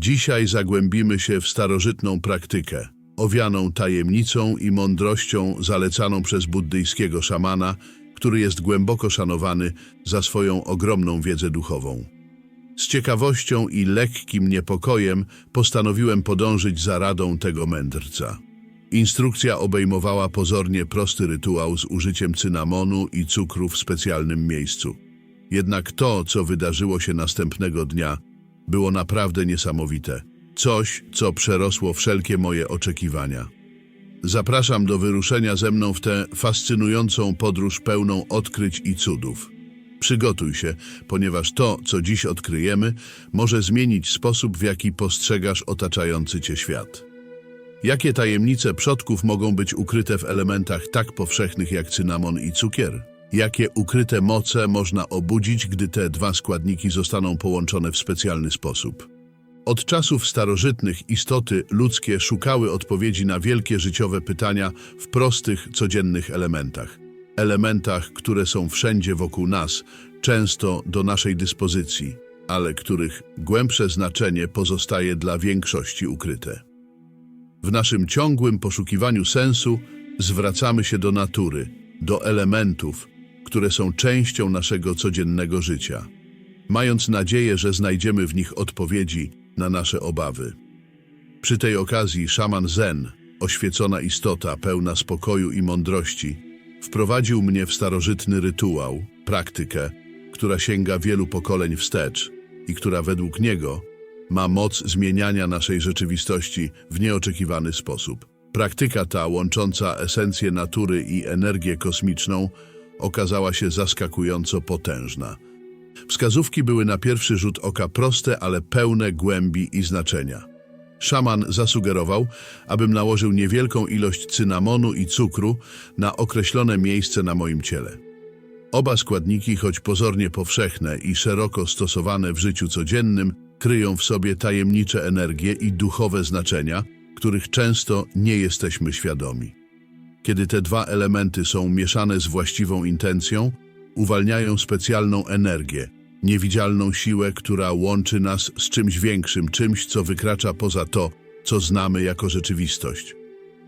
Dzisiaj zagłębimy się w starożytną praktykę, owianą tajemnicą i mądrością zalecaną przez buddyjskiego szamana, który jest głęboko szanowany za swoją ogromną wiedzę duchową. Z ciekawością i lekkim niepokojem postanowiłem podążyć za radą tego mędrca. Instrukcja obejmowała pozornie prosty rytuał z użyciem cynamonu i cukru w specjalnym miejscu. Jednak to, co wydarzyło się następnego dnia, było naprawdę niesamowite. Coś, co przerosło wszelkie moje oczekiwania. Zapraszam do wyruszenia ze mną w tę fascynującą podróż pełną odkryć i cudów. Przygotuj się, ponieważ to, co dziś odkryjemy, może zmienić sposób, w jaki postrzegasz otaczający cię świat. Jakie tajemnice przodków mogą być ukryte w elementach tak powszechnych jak cynamon i cukier? Jakie ukryte moce można obudzić, gdy te dwa składniki zostaną połączone w specjalny sposób? Od czasów starożytnych istoty ludzkie szukały odpowiedzi na wielkie życiowe pytania w prostych, codziennych elementach. Elementach, które są wszędzie wokół nas, często do naszej dyspozycji, ale których głębsze znaczenie pozostaje dla większości ukryte. W naszym ciągłym poszukiwaniu sensu zwracamy się do natury, do elementów, które są częścią naszego codziennego życia, mając nadzieję, że znajdziemy w nich odpowiedzi na nasze obawy. Przy tej okazji szaman Zen, oświecona istota pełna spokoju i mądrości, wprowadził mnie w starożytny rytuał, praktykę, która sięga wielu pokoleń wstecz i która według niego ma moc zmieniania naszej rzeczywistości w nieoczekiwany sposób. Praktyka ta, łącząca esencję natury i energię kosmiczną, okazała się zaskakująco potężna. Wskazówki były na pierwszy rzut oka proste, ale pełne głębi i znaczenia. Szaman zasugerował, abym nałożył niewielką ilość cynamonu i cukru na określone miejsce na moim ciele. Oba składniki, choć pozornie powszechne i szeroko stosowane w życiu codziennym, kryją w sobie tajemnicze energie i duchowe znaczenia, których często nie jesteśmy świadomi. Kiedy te dwa elementy są mieszane z właściwą intencją, uwalniają specjalną energię, niewidzialną siłę, która łączy nas z czymś większym, czymś, co wykracza poza to, co znamy jako rzeczywistość.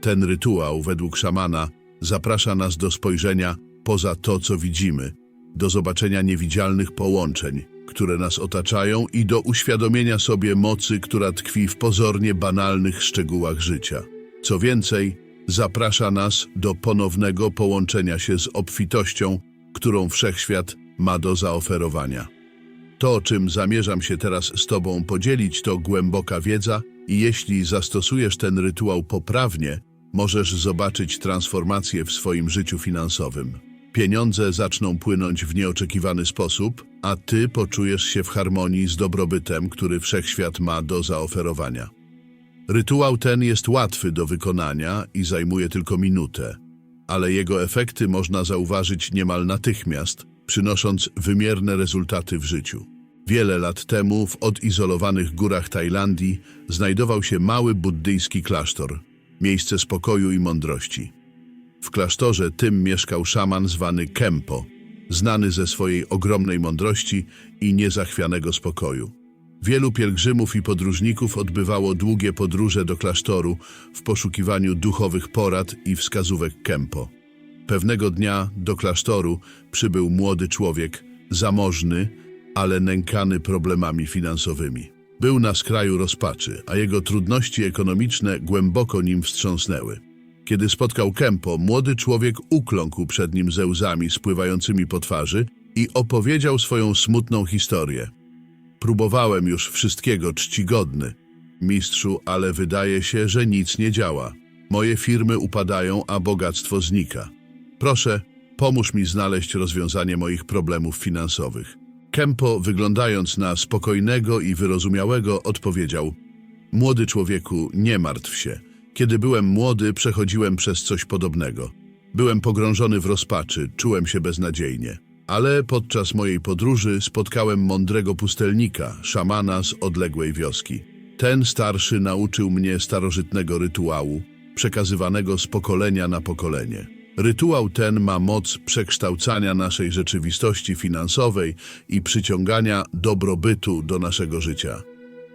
Ten rytuał, według szamana, zaprasza nas do spojrzenia poza to, co widzimy, do zobaczenia niewidzialnych połączeń, które nas otaczają i do uświadomienia sobie mocy, która tkwi w pozornie banalnych szczegółach życia. Co więcej, zaprasza nas do ponownego połączenia się z obfitością, którą wszechświat ma do zaoferowania. To, czym zamierzam się teraz z Tobą podzielić, to głęboka wiedza i jeśli zastosujesz ten rytuał poprawnie, możesz zobaczyć transformację w swoim życiu finansowym. Pieniądze zaczną płynąć w nieoczekiwany sposób, a Ty poczujesz się w harmonii z dobrobytem, który wszechświat ma do zaoferowania. Rytuał ten jest łatwy do wykonania i zajmuje tylko minutę, ale jego efekty można zauważyć niemal natychmiast, przynosząc wymierne rezultaty w życiu. Wiele lat temu w odizolowanych górach Tajlandii znajdował się mały buddyjski klasztor, miejsce spokoju i mądrości. W klasztorze tym mieszkał szaman zwany Kempo, znany ze swojej ogromnej mądrości i niezachwianego spokoju. Wielu pielgrzymów i podróżników odbywało długie podróże do klasztoru w poszukiwaniu duchowych porad i wskazówek Kempo. Pewnego dnia do klasztoru przybył młody człowiek, zamożny, ale nękany problemami finansowymi. Był na skraju rozpaczy, a jego trudności ekonomiczne głęboko nim wstrząsnęły. Kiedy spotkał Kempo, młody człowiek ukląkł przed nim ze łzami spływającymi po twarzy i opowiedział swoją smutną historię. Próbowałem już wszystkiego czcigodny, mistrzu, ale wydaje się, że nic nie działa. Moje firmy upadają, a bogactwo znika. Proszę, pomóż mi znaleźć rozwiązanie moich problemów finansowych. Kempo, wyglądając na spokojnego i wyrozumiałego, odpowiedział: Młody człowieku, nie martw się. Kiedy byłem młody, przechodziłem przez coś podobnego. Byłem pogrążony w rozpaczy, czułem się beznadziejnie. Ale podczas mojej podróży spotkałem mądrego pustelnika, szamana z odległej wioski. Ten starszy nauczył mnie starożytnego rytuału, przekazywanego z pokolenia na pokolenie. Rytuał ten ma moc przekształcania naszej rzeczywistości finansowej i przyciągania dobrobytu do naszego życia.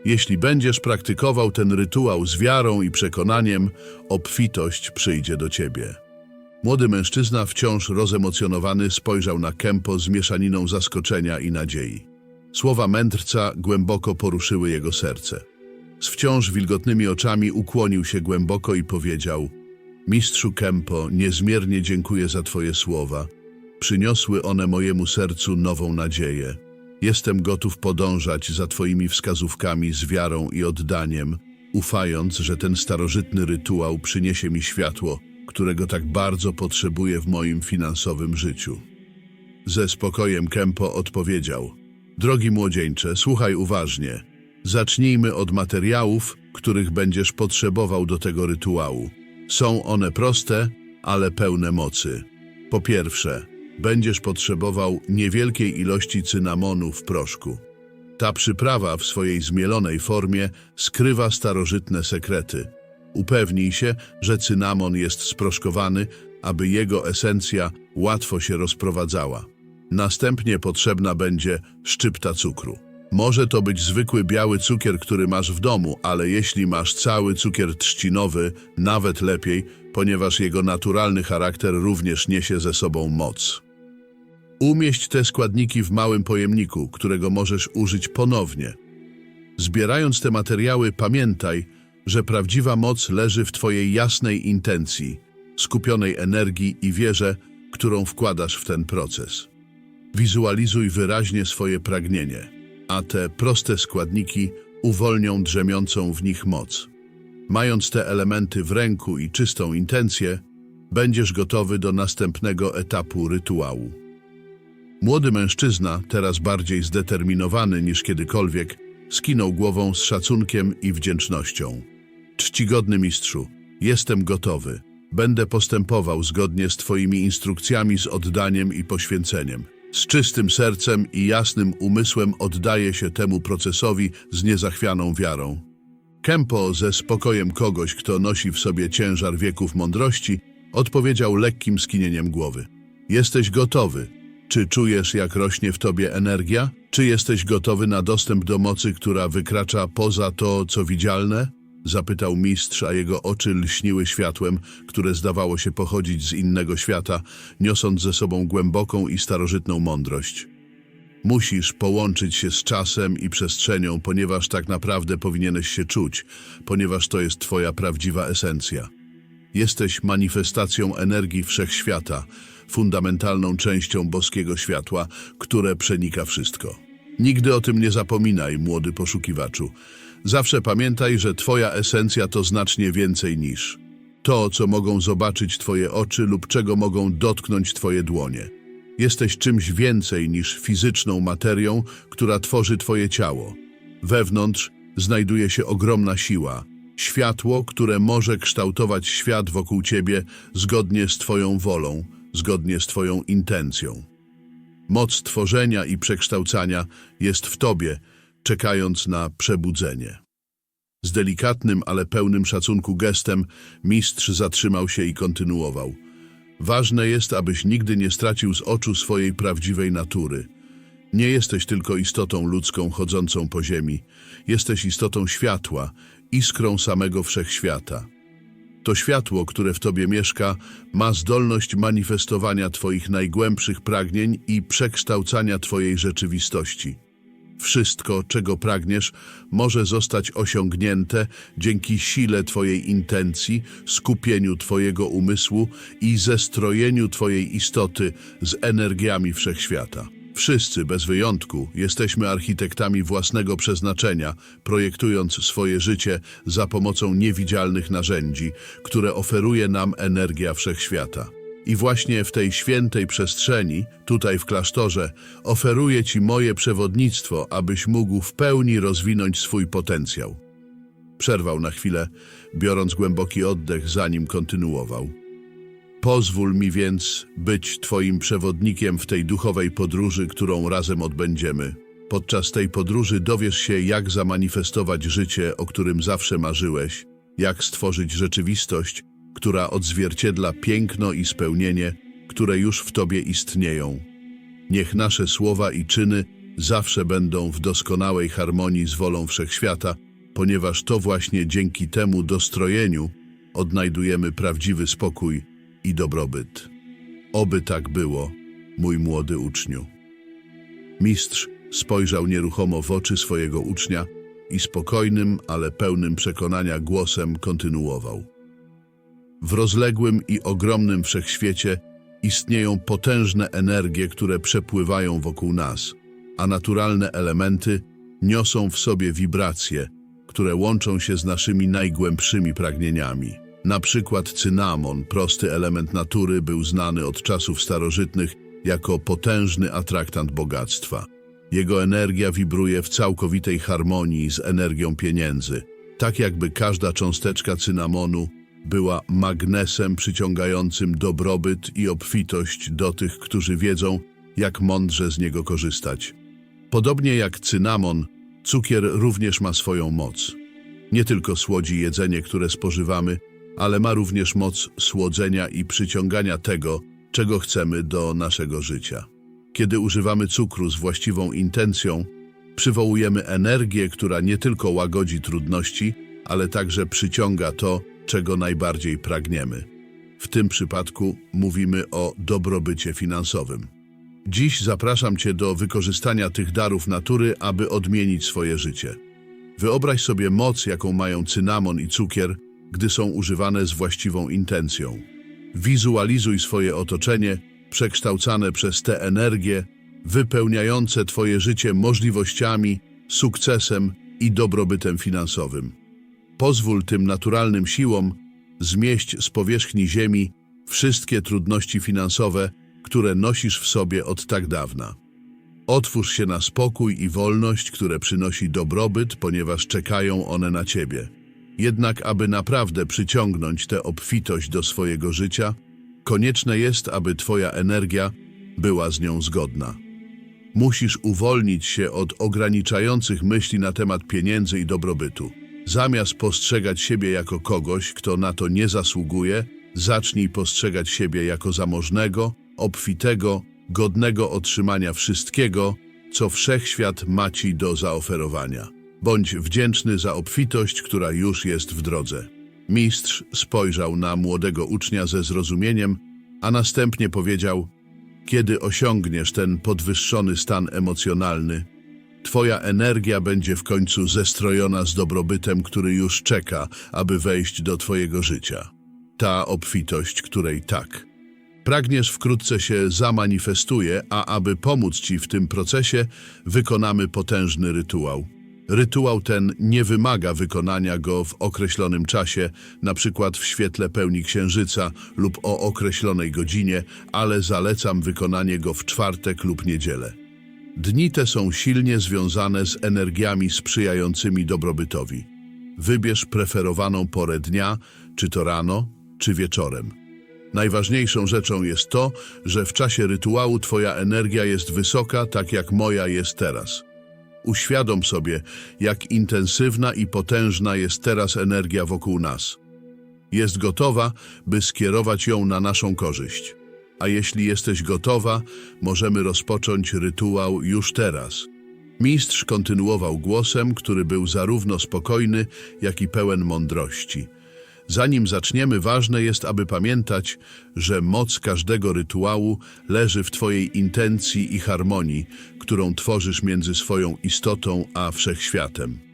Jeśli będziesz praktykował ten rytuał z wiarą i przekonaniem, obfitość przyjdzie do ciebie. Młody mężczyzna, wciąż rozemocjonowany, spojrzał na Kempo z mieszaniną zaskoczenia i nadziei. Słowa mędrca głęboko poruszyły jego serce. Z wciąż wilgotnymi oczami ukłonił się głęboko i powiedział: Mistrzu Kempo, niezmiernie dziękuję za Twoje słowa. Przyniosły one mojemu sercu nową nadzieję. Jestem gotów podążać za Twoimi wskazówkami z wiarą i oddaniem, ufając, że ten starożytny rytuał przyniesie mi światło, którego tak bardzo potrzebuję w moim finansowym życiu. Ze spokojem Kempo odpowiedział: Drogi młodzieńcze, słuchaj uważnie. Zacznijmy od materiałów, których będziesz potrzebował do tego rytuału. Są one proste, ale pełne mocy. Po pierwsze, będziesz potrzebował niewielkiej ilości cynamonu w proszku. Ta przyprawa w swojej zmielonej formie skrywa starożytne sekrety. Upewnij się, że cynamon jest sproszkowany, aby jego esencja łatwo się rozprowadzała. Następnie potrzebna będzie szczypta cukru. Może to być zwykły biały cukier, który masz w domu, ale jeśli masz cały cukier trzcinowy, nawet lepiej, ponieważ jego naturalny charakter również niesie ze sobą moc. Umieść te składniki w małym pojemniku, którego możesz użyć ponownie. Zbierając te materiały, pamiętaj, że prawdziwa moc leży w Twojej jasnej intencji, skupionej energii i wierze, którą wkładasz w ten proces. Wizualizuj wyraźnie swoje pragnienie, a te proste składniki uwolnią drzemiącą w nich moc. Mając te elementy w ręku i czystą intencję, będziesz gotowy do następnego etapu rytuału. Młody mężczyzna, teraz bardziej zdeterminowany niż kiedykolwiek, skinął głową z szacunkiem i wdzięcznością. Czcigodny mistrzu, jestem gotowy. Będę postępował zgodnie z Twoimi instrukcjami z oddaniem i poświęceniem. Z czystym sercem i jasnym umysłem oddaję się temu procesowi z niezachwianą wiarą. Kempo, ze spokojem kogoś, kto nosi w sobie ciężar wieków mądrości, odpowiedział lekkim skinieniem głowy. Jesteś gotowy. Czy czujesz, jak rośnie w tobie energia? Czy jesteś gotowy na dostęp do mocy, która wykracza poza to, co widzialne? Zapytał mistrz, a jego oczy lśniły światłem, które zdawało się pochodzić z innego świata, niosąc ze sobą głęboką i starożytną mądrość. Musisz połączyć się z czasem i przestrzenią, ponieważ tak naprawdę powinieneś się czuć, ponieważ to jest Twoja prawdziwa esencja. Jesteś manifestacją energii wszechświata, fundamentalną częścią boskiego światła, które przenika wszystko. Nigdy o tym nie zapominaj, młody poszukiwaczu. Zawsze pamiętaj, że Twoja esencja to znacznie więcej niż to, co mogą zobaczyć Twoje oczy lub czego mogą dotknąć Twoje dłonie. Jesteś czymś więcej niż fizyczną materią, która tworzy Twoje ciało. Wewnątrz znajduje się ogromna siła, światło, które może kształtować świat wokół Ciebie zgodnie z Twoją wolą, zgodnie z Twoją intencją. Moc tworzenia i przekształcania jest w Tobie, czekając na przebudzenie. Z delikatnym, ale pełnym szacunku gestem mistrz zatrzymał się i kontynuował. Ważne jest, abyś nigdy nie stracił z oczu swojej prawdziwej natury. Nie jesteś tylko istotą ludzką chodzącą po ziemi. Jesteś istotą światła, iskrą samego wszechświata. To światło, które w tobie mieszka, ma zdolność manifestowania twoich najgłębszych pragnień i przekształcania twojej rzeczywistości. Wszystko, czego pragniesz, może zostać osiągnięte dzięki sile Twojej intencji, skupieniu Twojego umysłu i zestrojeniu Twojej istoty z energiami wszechświata. Wszyscy, bez wyjątku, jesteśmy architektami własnego przeznaczenia, projektując swoje życie za pomocą niewidzialnych narzędzi, które oferuje nam energia wszechświata. I właśnie w tej świętej przestrzeni, tutaj w klasztorze, oferuję Ci moje przewodnictwo, abyś mógł w pełni rozwinąć swój potencjał. Przerwał na chwilę, biorąc głęboki oddech, zanim kontynuował. Pozwól mi więc być Twoim przewodnikiem w tej duchowej podróży, którą razem odbędziemy. Podczas tej podróży dowiesz się, jak zamanifestować życie, o którym zawsze marzyłeś, jak stworzyć rzeczywistość, która odzwierciedla piękno i spełnienie, które już w Tobie istnieją. Niech nasze słowa i czyny zawsze będą w doskonałej harmonii z wolą wszechświata, ponieważ to właśnie dzięki temu dostrojeniu odnajdujemy prawdziwy spokój i dobrobyt. Oby tak było, mój młody uczniu. Mistrz spojrzał nieruchomo w oczy swojego ucznia i spokojnym, ale pełnym przekonania głosem kontynuował. W rozległym i ogromnym wszechświecie istnieją potężne energie, które przepływają wokół nas, a naturalne elementy niosą w sobie wibracje, które łączą się z naszymi najgłębszymi pragnieniami. Na przykład cynamon, prosty element natury, był znany od czasów starożytnych jako potężny atraktant bogactwa. Jego energia wibruje w całkowitej harmonii z energią pieniędzy, tak jakby każda cząsteczka cynamonu była magnesem przyciągającym dobrobyt i obfitość do tych, którzy wiedzą, jak mądrze z niego korzystać. Podobnie jak cynamon, cukier również ma swoją moc. Nie tylko słodzi jedzenie, które spożywamy, ale ma również moc słodzenia i przyciągania tego, czego chcemy do naszego życia. Kiedy używamy cukru z właściwą intencją, przywołujemy energię, która nie tylko łagodzi trudności, ale także przyciąga to, czego najbardziej pragniemy. W tym przypadku mówimy o dobrobycie finansowym. Dziś zapraszam Cię do wykorzystania tych darów natury, aby odmienić swoje życie. Wyobraź sobie moc, jaką mają cynamon i cukier, gdy są używane z właściwą intencją. Wizualizuj swoje otoczenie, przekształcane przez te energie, wypełniające Twoje życie możliwościami, sukcesem i dobrobytem finansowym. Pozwól tym naturalnym siłom zmieść z powierzchni ziemi wszystkie trudności finansowe, które nosisz w sobie od tak dawna. Otwórz się na spokój i wolność, które przynosi dobrobyt, ponieważ czekają one na ciebie. Jednak, aby naprawdę przyciągnąć tę obfitość do swojego życia, konieczne jest, aby twoja energia była z nią zgodna. Musisz uwolnić się od ograniczających myśli na temat pieniędzy i dobrobytu. Zamiast postrzegać siebie jako kogoś, kto na to nie zasługuje, zacznij postrzegać siebie jako zamożnego, obfitego, godnego otrzymania wszystkiego, co wszechświat ma ci do zaoferowania. Bądź wdzięczny za obfitość, która już jest w drodze. Mistrz spojrzał na młodego ucznia ze zrozumieniem, a następnie powiedział: Kiedy osiągniesz ten podwyższony stan emocjonalny, Twoja energia będzie w końcu zestrojona z dobrobytem, który już czeka, aby wejść do Twojego życia. Ta obfitość, której tak. Pragniesz wkrótce się zamanifestuje, a aby pomóc Ci w tym procesie, wykonamy potężny rytuał. Rytuał ten nie wymaga wykonania go w określonym czasie, na przykład w świetle pełni księżyca lub o określonej godzinie, ale zalecam wykonanie go w czwartek lub niedzielę. Dni te są silnie związane z energiami sprzyjającymi dobrobytowi. Wybierz preferowaną porę dnia, czy to rano, czy wieczorem. Najważniejszą rzeczą jest to, że w czasie rytuału Twoja energia jest wysoka, tak jak moja jest teraz. Uświadom sobie, jak intensywna i potężna jest teraz energia wokół nas. Jest gotowa, by skierować ją na naszą korzyść. A jeśli jesteś gotowa, możemy rozpocząć rytuał już teraz. Mistrz kontynuował głosem, który był zarówno spokojny, jak i pełen mądrości. Zanim zaczniemy, ważne jest, aby pamiętać, że moc każdego rytuału leży w Twojej intencji i harmonii, którą tworzysz między swoją istotą a wszechświatem.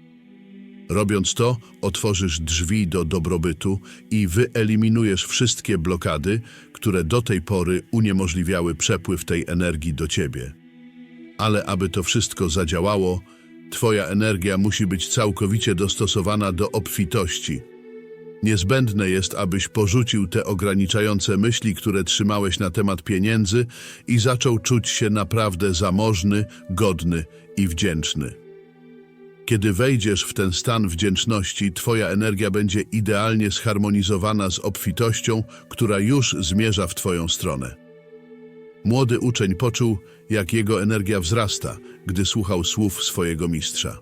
Robiąc to, otworzysz drzwi do dobrobytu i wyeliminujesz wszystkie blokady, które do tej pory uniemożliwiały przepływ tej energii do ciebie. Ale aby to wszystko zadziałało, twoja energia musi być całkowicie dostosowana do obfitości. Niezbędne jest, abyś porzucił te ograniczające myśli, które trzymałeś na temat pieniędzy i zaczął czuć się naprawdę zamożny, godny i wdzięczny. Kiedy wejdziesz w ten stan wdzięczności, Twoja energia będzie idealnie zharmonizowana z obfitością, która już zmierza w Twoją stronę. Młody uczeń poczuł, jak jego energia wzrasta, gdy słuchał słów swojego mistrza.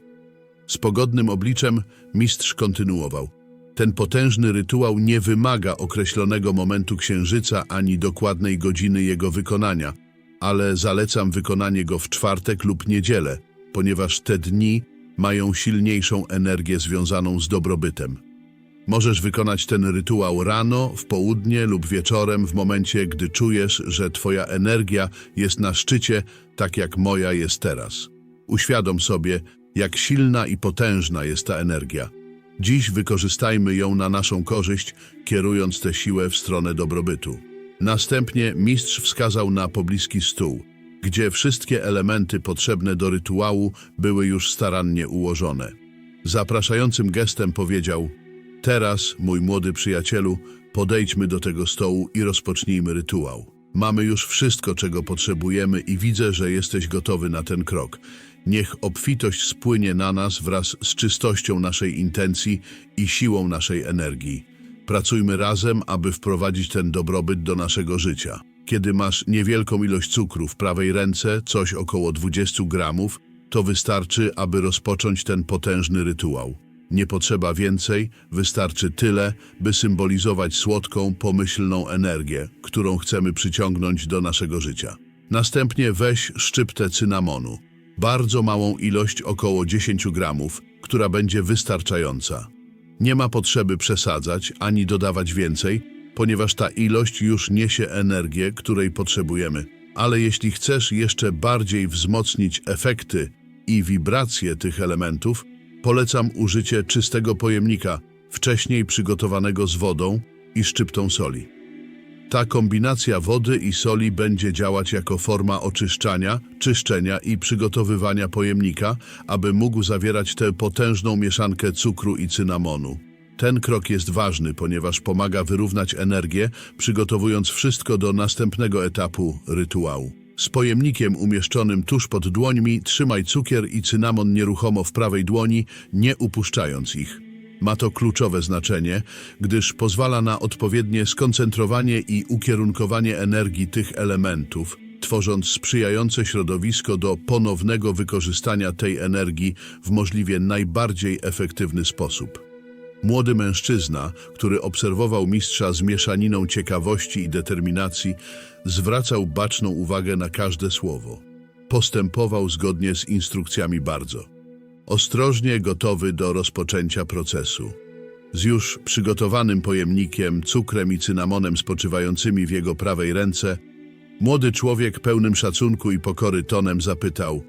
Z pogodnym obliczem mistrz kontynuował. Ten potężny rytuał nie wymaga określonego momentu księżyca ani dokładnej godziny jego wykonania. ale zalecam wykonanie go w czwartek lub niedzielę, ponieważ te dni mają silniejszą energię związaną z dobrobytem. Możesz wykonać ten rytuał rano, w południe lub wieczorem, w momencie, gdy czujesz, że Twoja energia jest na szczycie, tak jak moja jest teraz. Uświadom sobie, jak silna i potężna jest ta energia. Dziś wykorzystajmy ją na naszą korzyść, kierując tę siłę w stronę dobrobytu. Następnie mistrz wskazał na pobliski stół, gdzie wszystkie elementy potrzebne do rytuału były już starannie ułożone. Zapraszającym gestem powiedział: Teraz, mój młody przyjacielu, podejdźmy do tego stołu i rozpocznijmy rytuał. Mamy już wszystko, czego potrzebujemy i widzę, że jesteś gotowy na ten krok. Niech obfitość spłynie na nas wraz z czystością naszej intencji i siłą naszej energii. Pracujmy razem, aby wprowadzić ten dobrobyt do naszego życia. Kiedy masz niewielką ilość cukru w prawej ręce, coś około 20 gramów, to wystarczy, aby rozpocząć ten potężny rytuał. Nie potrzeba więcej, wystarczy tyle, by symbolizować słodką, pomyślną energię, którą chcemy przyciągnąć do naszego życia. Następnie weź szczyptę cynamonu, bardzo małą ilość, około 10 gramów, która będzie wystarczająca. Nie ma potrzeby przesadzać ani dodawać więcej, ponieważ ta ilość już niesie energię, której potrzebujemy. Ale jeśli chcesz jeszcze bardziej wzmocnić efekty i wibracje tych elementów, polecam użycie czystego pojemnika, wcześniej przygotowanego z wodą i szczyptą soli. Ta kombinacja wody i soli będzie działać jako forma oczyszczania, czyszczenia i przygotowywania pojemnika, aby mógł zawierać tę potężną mieszankę cukru i cynamonu. Ten krok jest ważny, ponieważ pomaga wyrównać energię, przygotowując wszystko do następnego etapu rytuału. Z pojemnikiem umieszczonym tuż pod dłońmi trzymaj cukier i cynamon nieruchomo w prawej dłoni, nie upuszczając ich. Ma to kluczowe znaczenie, gdyż pozwala na odpowiednie skoncentrowanie i ukierunkowanie energii tych elementów, tworząc sprzyjające środowisko do ponownego wykorzystania tej energii w możliwie najbardziej efektywny sposób. Młody mężczyzna, który obserwował mistrza z mieszaniną ciekawości i determinacji, zwracał baczną uwagę na każde słowo. Postępował zgodnie z instrukcjami bardzo. Ostrożnie gotowy do rozpoczęcia procesu. Z już przygotowanym pojemnikiem, cukrem i cynamonem spoczywającymi w jego prawej ręce, młody człowiek pełnym szacunku i pokory tonem zapytał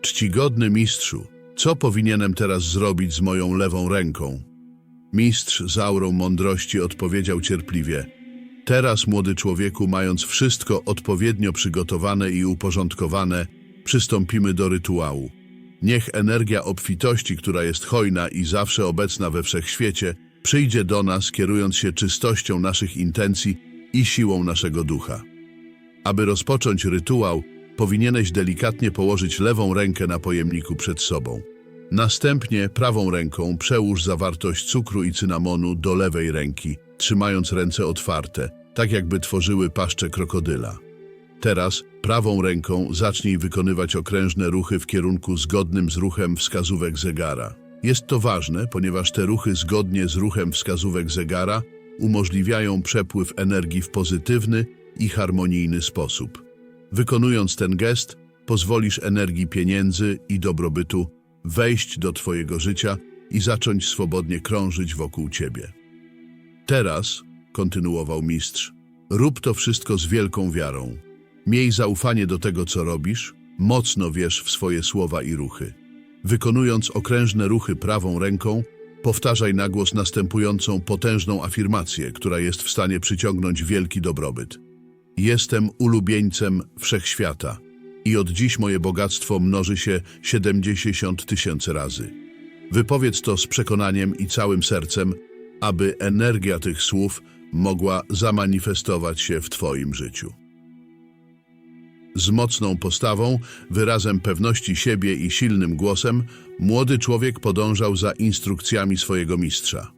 Czcigodny mistrzu, co powinienem teraz zrobić z moją lewą ręką? Mistrz z aurą mądrości odpowiedział cierpliwie Teraz, młody człowieku, mając wszystko odpowiednio przygotowane i uporządkowane, przystąpimy do rytuału. Niech energia obfitości, która jest hojna i zawsze obecna we wszechświecie, przyjdzie do nas, kierując się czystością naszych intencji i siłą naszego ducha. Aby rozpocząć rytuał, powinieneś delikatnie położyć lewą rękę na pojemniku przed sobą. Następnie prawą ręką przełóż zawartość cukru i cynamonu do lewej ręki, trzymając ręce otwarte, tak jakby tworzyły paszczę krokodyla. Teraz prawą ręką zacznij wykonywać okrężne ruchy w kierunku zgodnym z ruchem wskazówek zegara. Jest to ważne, ponieważ te ruchy zgodnie z ruchem wskazówek zegara umożliwiają przepływ energii w pozytywny i harmonijny sposób. Wykonując ten gest, pozwolisz energii pieniędzy i dobrobytu wejść do Twojego życia i zacząć swobodnie krążyć wokół Ciebie. Teraz, kontynuował mistrz, rób to wszystko z wielką wiarą. Miej zaufanie do tego, co robisz, mocno wierz w swoje słowa i ruchy. Wykonując okrężne ruchy prawą ręką, powtarzaj na głos następującą potężną afirmację, która jest w stanie przyciągnąć wielki dobrobyt. Jestem ulubieńcem wszechświata i od dziś moje bogactwo mnoży się 70 tysięcy razy. Wypowiedz to z przekonaniem i całym sercem, aby energia tych słów mogła zamanifestować się w Twoim życiu. Z mocną postawą, wyrazem pewności siebie i silnym głosem, młody człowiek podążał za instrukcjami swojego mistrza.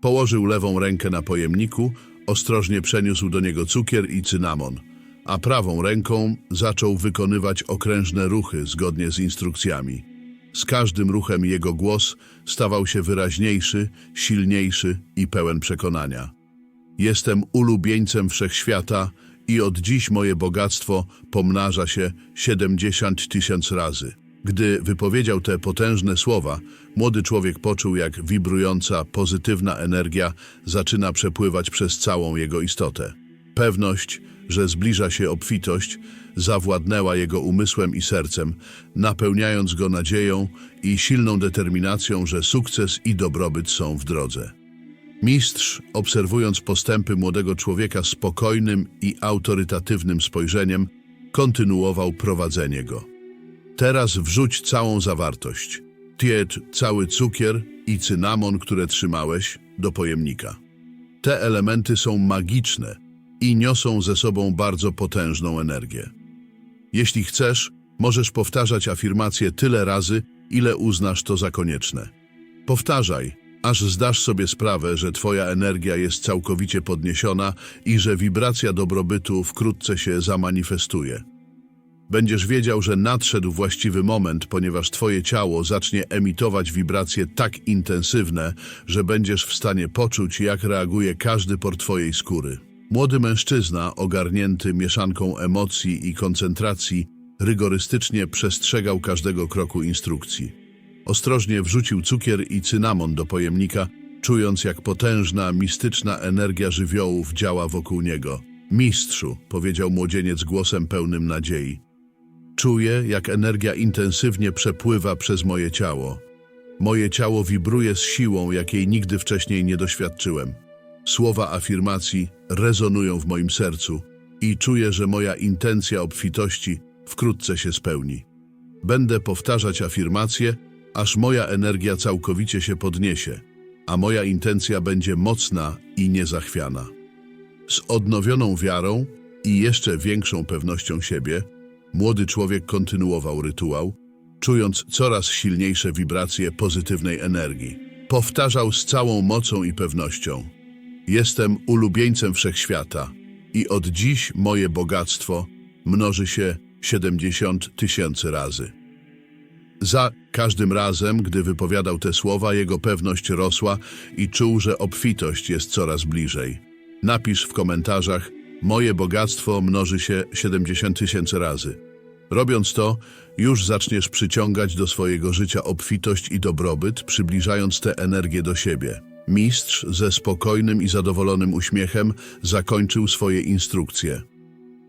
Położył lewą rękę na pojemniku, ostrożnie przeniósł do niego cukier i cynamon, a prawą ręką zaczął wykonywać okrężne ruchy zgodnie z instrukcjami. Z każdym ruchem jego głos stawał się wyraźniejszy, silniejszy i pełen przekonania. Jestem ulubieńcem wszechświata i od dziś moje bogactwo pomnaża się 70 tysięcy razy. Gdy wypowiedział te potężne słowa, młody człowiek poczuł, jak wibrująca, pozytywna energia zaczyna przepływać przez całą jego istotę. Pewność, że zbliża się obfitość, zawładnęła jego umysłem i sercem, napełniając go nadzieją i silną determinacją, że sukces i dobrobyt są w drodze. Mistrz, obserwując postępy młodego człowieka spokojnym i autorytatywnym spojrzeniem, kontynuował prowadzenie go. Teraz wrzuć całą zawartość. Tiet, cały cukier i cynamon, które trzymałeś, do pojemnika. Te elementy są magiczne i niosą ze sobą bardzo potężną energię. Jeśli chcesz, możesz powtarzać afirmacje tyle razy, ile uznasz to za konieczne. Powtarzaj, aż zdasz sobie sprawę, że Twoja energia jest całkowicie podniesiona i że wibracja dobrobytu wkrótce się zamanifestuje. Będziesz wiedział, że nadszedł właściwy moment, ponieważ Twoje ciało zacznie emitować wibracje tak intensywne, że będziesz w stanie poczuć, jak reaguje każdy por Twojej skóry. Młody mężczyzna, ogarnięty mieszanką emocji i koncentracji, rygorystycznie przestrzegał każdego kroku instrukcji. Ostrożnie wrzucił cukier i cynamon do pojemnika, czując jak potężna, mistyczna energia żywiołów działa wokół niego. Mistrzu, powiedział młodzieniec głosem pełnym nadziei. Czuję, jak energia intensywnie przepływa przez moje ciało. Moje ciało wibruje z siłą, jakiej nigdy wcześniej nie doświadczyłem. Słowa afirmacji rezonują w moim sercu i czuję, że moja intencja obfitości wkrótce się spełni. Będę powtarzać afirmacje, aż moja energia całkowicie się podniesie, a moja intencja będzie mocna i niezachwiana. Z odnowioną wiarą i jeszcze większą pewnością siebie, młody człowiek kontynuował rytuał, czując coraz silniejsze wibracje pozytywnej energii. Powtarzał z całą mocą i pewnością: Jestem ulubieńcem wszechświata i od dziś moje bogactwo mnoży się 70 tysięcy razy. Za każdym razem, gdy wypowiadał te słowa, jego pewność rosła i czuł, że obfitość jest coraz bliżej. Napisz w komentarzach: Moje bogactwo mnoży się 70 tysięcy razy. Robiąc to, już zaczniesz przyciągać do swojego życia obfitość i dobrobyt, przybliżając tę energię do siebie. Mistrz ze spokojnym i zadowolonym uśmiechem zakończył swoje instrukcje.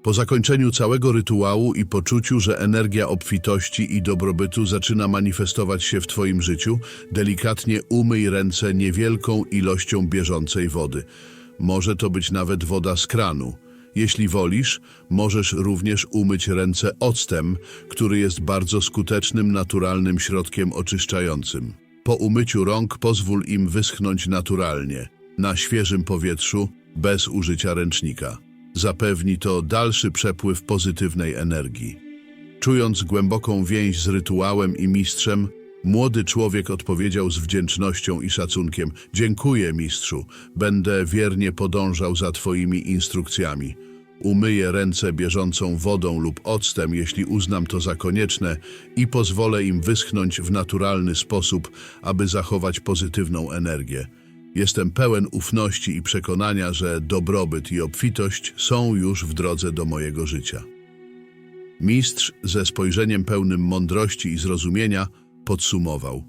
Po zakończeniu całego rytuału i poczuciu, że energia obfitości i dobrobytu zaczyna manifestować się w Twoim życiu, delikatnie umyj ręce niewielką ilością bieżącej wody. Może to być nawet woda z kranu. Jeśli wolisz, możesz również umyć ręce octem, który jest bardzo skutecznym, naturalnym środkiem oczyszczającym. Po umyciu rąk pozwól im wyschnąć naturalnie, na świeżym powietrzu, bez użycia ręcznika. Zapewni to dalszy przepływ pozytywnej energii. Czując głęboką więź z rytuałem i mistrzem, młody człowiek odpowiedział z wdzięcznością i szacunkiem: Dziękuję, mistrzu, będę wiernie podążał za Twoimi instrukcjami. Umyję ręce bieżącą wodą lub octem, jeśli uznam to za konieczne, i pozwolę im wyschnąć w naturalny sposób, aby zachować pozytywną energię. Jestem pełen ufności i przekonania, że dobrobyt i obfitość są już w drodze do mojego życia. Mistrz ze spojrzeniem pełnym mądrości i zrozumienia podsumował.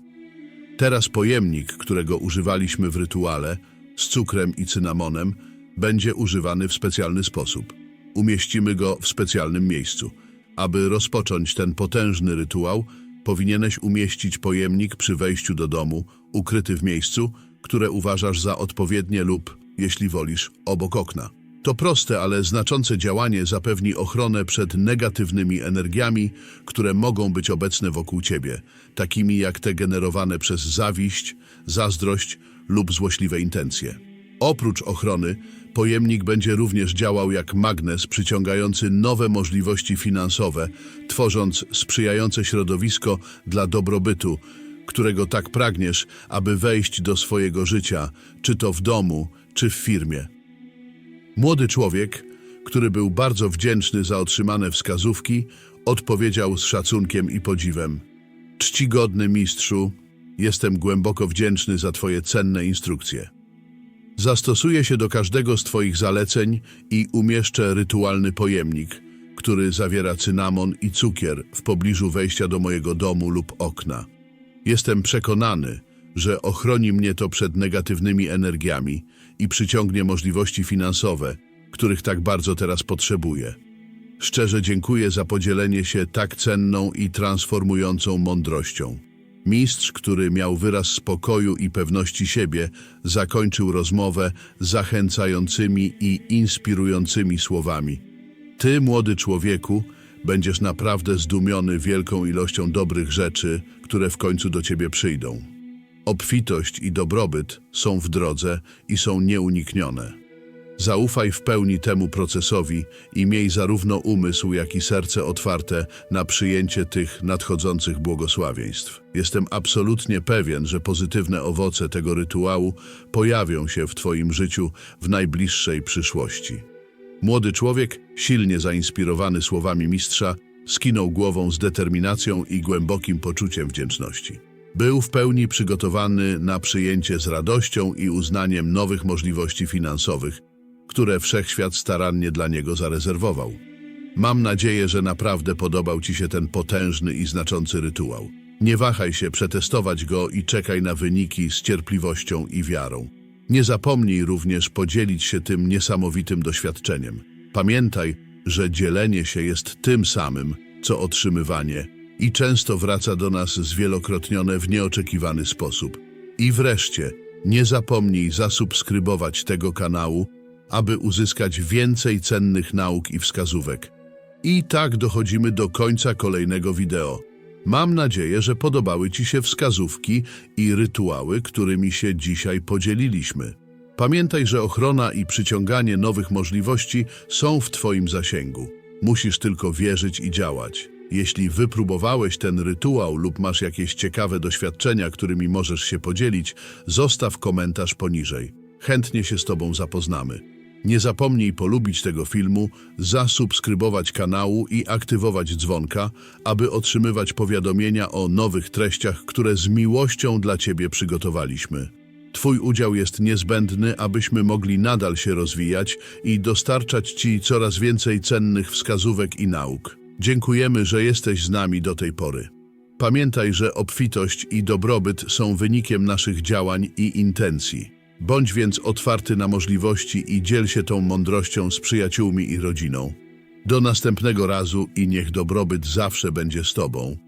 Teraz pojemnik, którego używaliśmy w rytuale, z cukrem i cynamonem, będzie używany w specjalny sposób. Umieścimy go w specjalnym miejscu. Aby rozpocząć ten potężny rytuał, powinieneś umieścić pojemnik przy wejściu do domu, ukryty w miejscu, które uważasz za odpowiednie lub, jeśli wolisz, obok okna. To proste, ale znaczące działanie zapewni ochronę przed negatywnymi energiami, które mogą być obecne wokół ciebie, takimi jak te generowane przez zawiść, zazdrość lub złośliwe intencje. Oprócz ochrony, pojemnik będzie również działał jak magnes przyciągający nowe możliwości finansowe, tworząc sprzyjające środowisko dla dobrobytu, którego tak pragniesz, aby wejść do swojego życia, czy to w domu, czy w firmie. Młody człowiek, który był bardzo wdzięczny za otrzymane wskazówki, odpowiedział z szacunkiem i podziwem: Czcigodny mistrzu, jestem głęboko wdzięczny za Twoje cenne instrukcje. Zastosuję się do każdego z Twoich zaleceń i umieszczę rytualny pojemnik, który zawiera cynamon i cukier w pobliżu wejścia do mojego domu lub okna. Jestem przekonany, że ochroni mnie to przed negatywnymi energiami i przyciągnie możliwości finansowe, których tak bardzo teraz potrzebuję. Szczerze dziękuję za podzielenie się tak cenną i transformującą mądrością. Mistrz, który miał wyraz spokoju i pewności siebie, zakończył rozmowę zachęcającymi i inspirującymi słowami. Ty, młody człowieku, będziesz naprawdę zdumiony wielką ilością dobrych rzeczy, które w końcu do ciebie przyjdą. Obfitość i dobrobyt są w drodze i są nieuniknione. Zaufaj w pełni temu procesowi i miej zarówno umysł, jak i serce otwarte na przyjęcie tych nadchodzących błogosławieństw. Jestem absolutnie pewien, że pozytywne owoce tego rytuału pojawią się w Twoim życiu w najbliższej przyszłości. Młody człowiek, silnie zainspirowany słowami mistrza, skinął głową z determinacją i głębokim poczuciem wdzięczności. Był w pełni przygotowany na przyjęcie z radością i uznaniem nowych możliwości finansowych, które wszechświat starannie dla niego zarezerwował. Mam nadzieję, że naprawdę podobał Ci się ten potężny i znaczący rytuał. Nie wahaj się przetestować go i czekaj na wyniki z cierpliwością i wiarą. Nie zapomnij również podzielić się tym niesamowitym doświadczeniem. Pamiętaj, że dzielenie się jest tym samym, co otrzymywanie i często wraca do nas zwielokrotnione w nieoczekiwany sposób. I wreszcie, nie zapomnij zasubskrybować tego kanału, aby uzyskać więcej cennych nauk i wskazówek. I tak dochodzimy do końca kolejnego wideo. Mam nadzieję, że podobały Ci się wskazówki i rytuały, którymi się dzisiaj podzieliliśmy. Pamiętaj, że ochrona i przyciąganie nowych możliwości są w Twoim zasięgu. Musisz tylko wierzyć i działać. Jeśli wypróbowałeś ten rytuał lub masz jakieś ciekawe doświadczenia, którymi możesz się podzielić, zostaw komentarz poniżej. Chętnie się z Tobą zapoznamy. Nie zapomnij polubić tego filmu, zasubskrybować kanału i aktywować dzwonka, aby otrzymywać powiadomienia o nowych treściach, które z miłością dla Ciebie przygotowaliśmy. Twój udział jest niezbędny, abyśmy mogli nadal się rozwijać i dostarczać Ci coraz więcej cennych wskazówek i nauk. Dziękujemy, że jesteś z nami do tej pory. Pamiętaj, że obfitość i dobrobyt są wynikiem naszych działań i intencji. Bądź więc otwarty na możliwości i dziel się tą mądrością z przyjaciółmi i rodziną. Do następnego razu i niech dobrobyt zawsze będzie z Tobą.